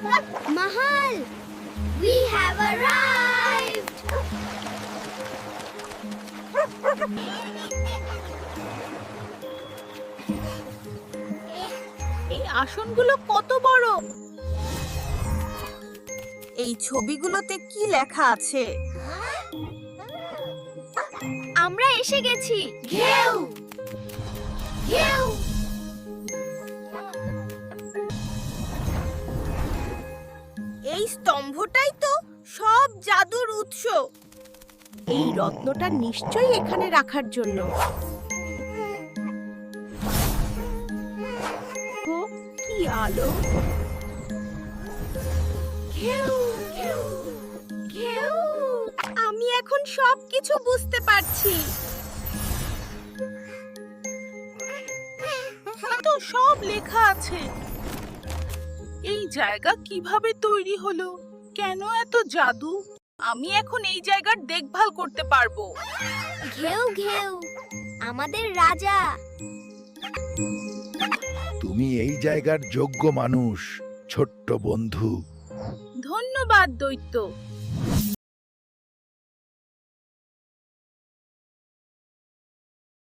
Mahal! We have arrived! এই আসনগুলো কত বড়? এই ছবিগুলোতে কি লেখা আছে? আমরা এসে গেছি। ঘেউ। ঘেউ। এই স্তম্ভটাই তো সব জাদুর উৎস। এই রত্নটা নিশ্চয়ই এখানে রাখার জন্য। কি আলো। আমি এখন সবকিছু বুঝতে পারছি। তো সব লেখা আছে। জায়গা কীভাবে তৈরি হলো? কেন এত জাদু? আমি এখন এই জায়গার দেখভাল করতে পারব। ঘেউ ঘেউ আমাদের রাজা। তুমি এই জায়গার যোগ্য মানুষ ছোট্ট বন্ধু। ধন্যবাদ দৈত্য।